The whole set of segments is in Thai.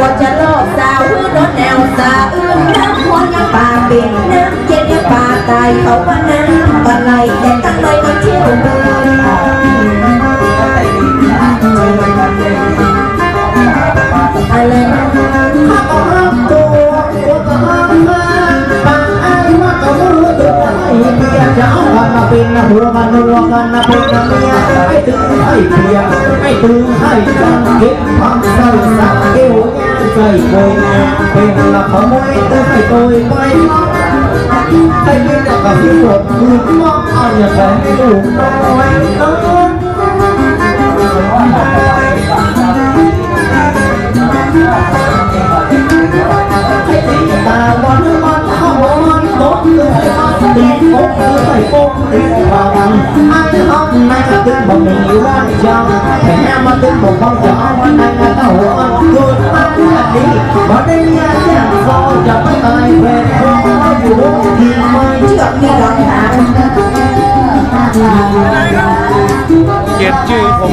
ว่าจะลอกสาวหื้อรถแนวสาอื้นน้ำคนยังป่าเป็นน้ำเย็นยังป่าตายเขาว่าน้ำปลาไหลแต่ตั้งเลยมาเที่ยวเมือง ป็นนะหัวมันรัวกันนะเป็นนะเมียไม่ตึงให้เพียไม่ตึงให้จังเก็บความเศร้าสักเกี่ยวใจโวยเป็นละขโมยตัวให้โดยไปให้เป็นแต่กับที่หมดคือมองเอาอย่าแฝงลูกน้อยน้อง องนั่งตึ้งบ่มีวันจังแค่มาตึ้งบ่ฟังจะเอาวันนั่งเต่าวันเกิดมาดีบ่ได้ยาแย่ฟอจะไม่ตายแฟนคงอยู่ที่ไม่เชือกมีรอยหางเขียนชื่อผม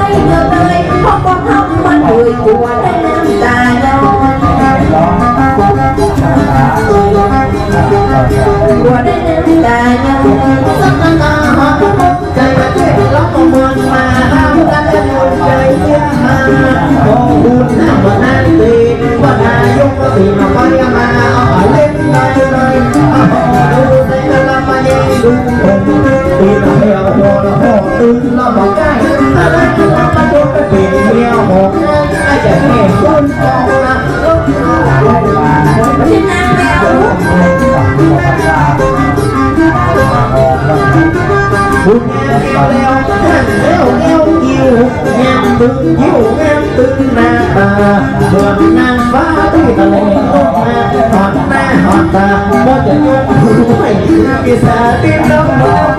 สามผู้ใดเมื่อเลยเพราะความทำมันด้วยกลัวได้น้ำตาย้อนกลัวได้น้ำตาย้อนสักนาหาผู้ใจมาเจ็ บแล้วก็เมืองมาหาผู้กันจะอยู่ใจเยี่ยมมาขอบุญน้ำมันนั่นดีว่านายกก็ตีมาไปมาเอาเ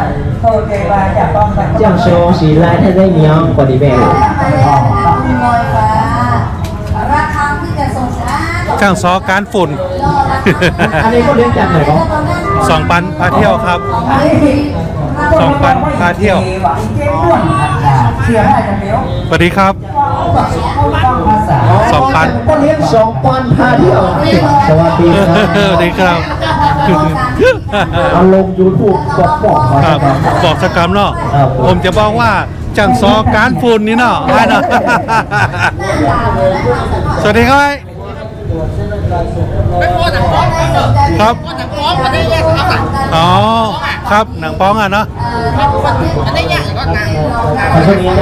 เกบาอยากต้องแต่เจ้าโชว์สีลายท่านได้เหนียวกว่าดีแม่ราคาที่จะส่งช้าช่างซอการฝุ่น อันนี้ก็เลี้ยงจากไหนครับสองปันพาเที่ยวครับสองปันพาเที่ยวเชื่อได้จังเดียวสวัสดีครับต้ องภาษาสองปันก็เลี้ยงสองปันพาเที่ยวสวัสดีคสรับวัสดีครับเอาลงยูทูบบอกบอกขอครับครับบอกสักคำเนาะครับผมจะบอกว่าจังซอการฝุ่นนี่เนาะได้เนาะสวัสดีครับ ครับอ๋อครับหนังป้องอะเนาะ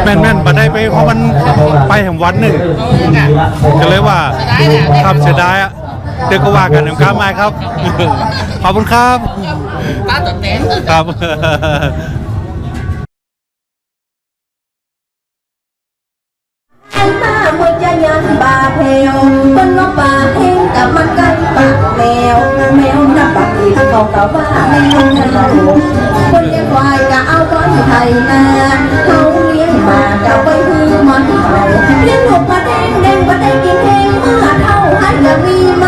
แม่นแม่นบัดได้ไปเพราะมันไปแห่งวันหนึ่งก็เลยว่าครับเสียดายอะเดี๋ยวก็ว่ากันหนึ่งครับไม่ครับขอบคุณครับครับไอ้มาเมื่อจะยันบาเพลมันว่าบาเมันกันปากแมว แมวนับปากอีกเขาก็ว่าแมวนาคนเลี้ยงควายก็เอาไว้ไทยนาเขาเลี้ยงมาก็ไว้ฮือมันเลี้ยงลูกมาแดงแดงมาได้กินเองเมื่อเท่าให้จะมีไหม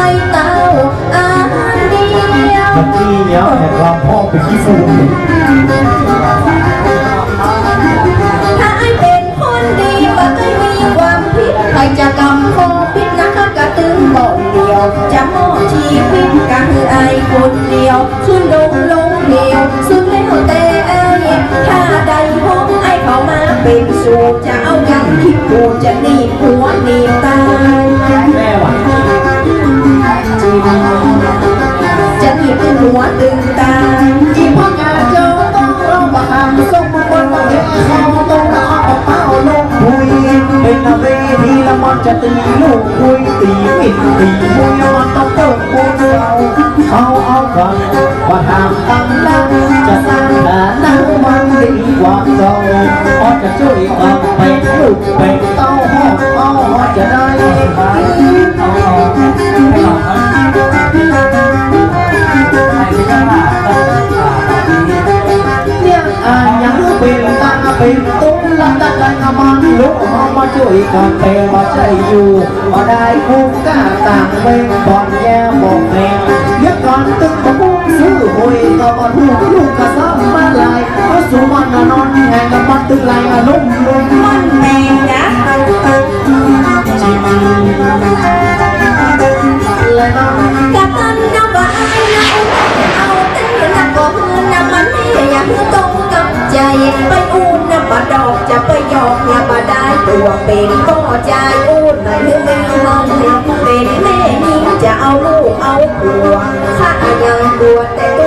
เป็นสูตรจะเอายังคิดกูจะหนีหัวหนีตายแม่วะจะหนีหัวตึงตาที่พ่องาเจอต้องร้องประหารส่งมาบนมาเห็นเขาต้องละเอาเป้าลงคุยเป็นนาเวทีละมันจะตีลูกคุยตีมิดตีมุยมันต้องเติมคุย เอาเอากันว่าทำตั้งนั้นจะสร้างฐานะมันดีกว่าเก่าพอจะช่วยกันเป็นลูกเป็นเต้าห้องเอาจะได้ขายเอาเอาให้เราครับเนี่ยอ่านยังเป็นตาเป็นตัว ยกันแต่มาใจอยู่มาได้คุ้มก้าต่างเป็นบอลแย่บอกแม่ยักก่อนตึกมาพุ่งซื้อหวยก็มาถูกลูกกระซ้ำมาลายเขาสู่มันนอนแห่ ดอกจะไปหยอกอย่าบาได้ตัวเป็นก็ใจอูนหน่อยหรือไม่ห้องเป็นแม่ยิ่งจะเอาลูกเอาผัวข้ายังกลัวแต่ก็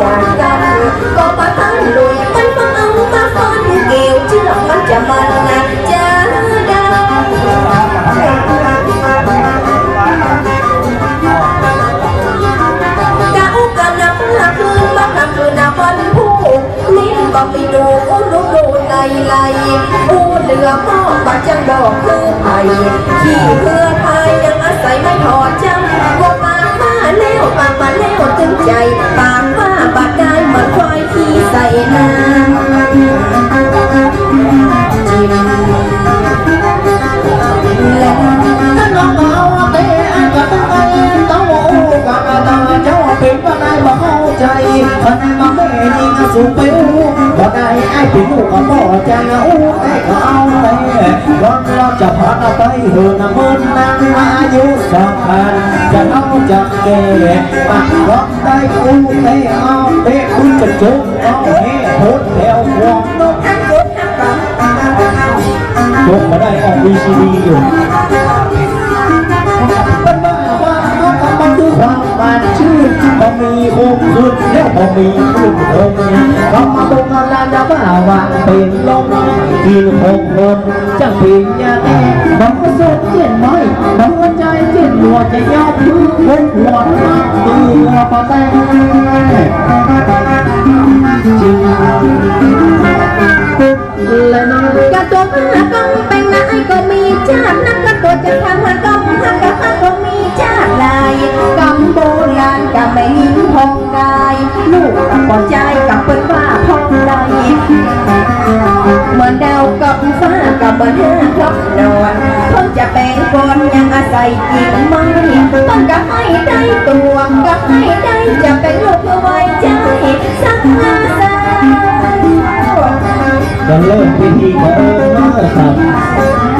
ยากจากกันก็มาตั้งรวยมันมาเอามาฟันเกลียวเชื่อมันจะมันนะจะได้กะอุกะนับนับคืนบักนับคืนนับวันผู้ลิ้นก็ไปดูอุดูดู ไลไลอูเหลือพ่อปัจจังบอกคือไผ่ขี่เพื่อพายยังอาศัยไม่ถอดจำว่าปากมาแล้วปากมาแล้วจึงใจปาก จะแก่ปักรอบได้อู้แต่เอาเตะคุณจะจุกเอาเฮ้โหดแถวหวงนกทั้งกุดทั้งกำจุกมาได้ออกวีซีดีอยู่ ความหวานชื่นพอมีคงขึ้นแล้วพอมีขึ้นคงเขามาตรงนั้นแล้วจะว่าว่าเป็นลมกินคงลมจะเป็นยาแก่บางก็สุดเจ็ดน้อยบางก็ใจเจ็ดหัวจะยอมคือคงหัวมากตัวปะแตงจริงและน้องกระตัวพระกำเป็นนายก็มีชาตินักกะตัวจะทำหักำหัก โบราณกะไม่หินพองกายลูกกับปอใจกับเปิ้นว่าพองใดเหมือนดาวกับฟ้ากับเบิ้ลห้าครับนอนเพิ่งจะแปลงก่อนยังอาศัยกินไม่ต้องกะให้ได้ตัวกะให้ได้จะเป็นลูกเพื่อไว้ใจสักนาสาจะเริ่มพิธีของเมื่อครับ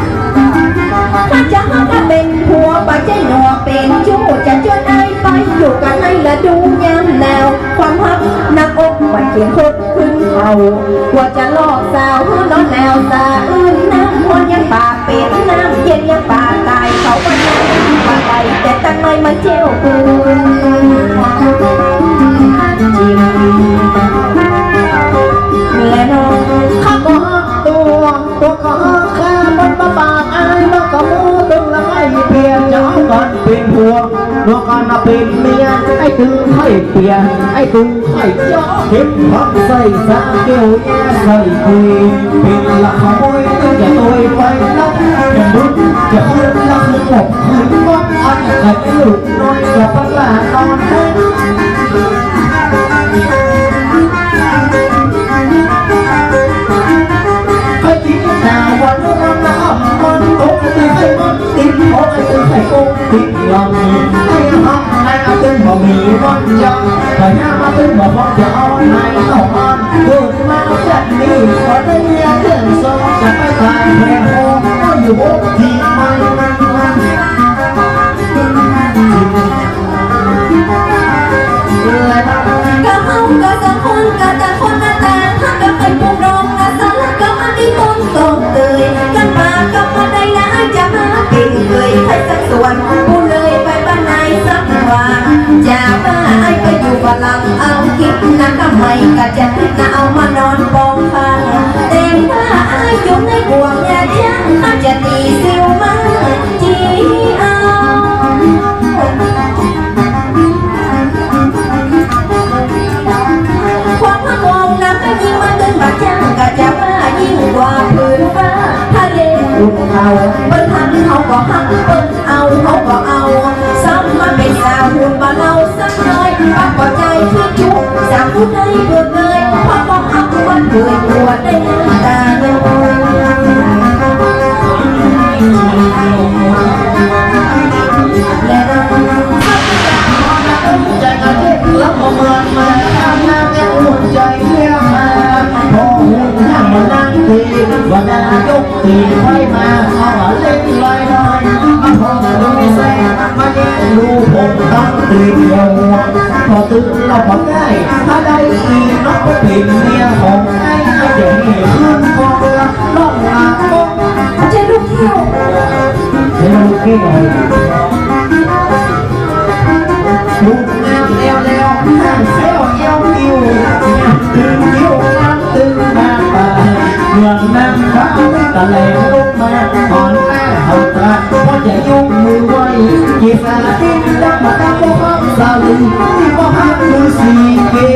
เขียนคดขึ้นเขาว่าจะลอกสาวร้อนอนแนวสาอื้นน้ำมันยังปากเป็ดน้ำเย็นยังปากตายเขาก็ยังปากไปแต่ตั้งไม่มาเจียวปื มียไอ้ตึงไข่เปลี่ยนไอ้ตึงไข่เจาะเห็นพักใส่สาเกี่ยวแย่ใส่คุยเป็นละขโมยตึงจะตัวไปนับจะมุด จะขึ้นละขึ้นหกขึ้นวัดอันไข่ลูกน้อยจะปั กะจะน่าเอามานอนกองฟางเต็มผ้าอายอยู่ในบ่วงยาจังอาจะตีสิวมาจีเอาความพะมองน้ำก็ยิ่งมาดึงบาดจังก็จะว่ายิ่งกว่าพื้นฟ้าทะเลเขาเปิ้นทำเขาก็หักเปิ้นเอาเขาก็เอาซ้ำมาเป็นสาวหุ่นมาเราสักน่อย ปักก็ใจที่จุกสามผู้ใดเกิดเลยพอก็หักวันเกิดปวดได้น้ำตา เยและเราใจกระเด็นรับประเมินมาน้ำน้ำยังอุ่นใจเยี่ยมมาพอหุ่นห้ามมานั่งตีวันนายกตีไฟมา เอ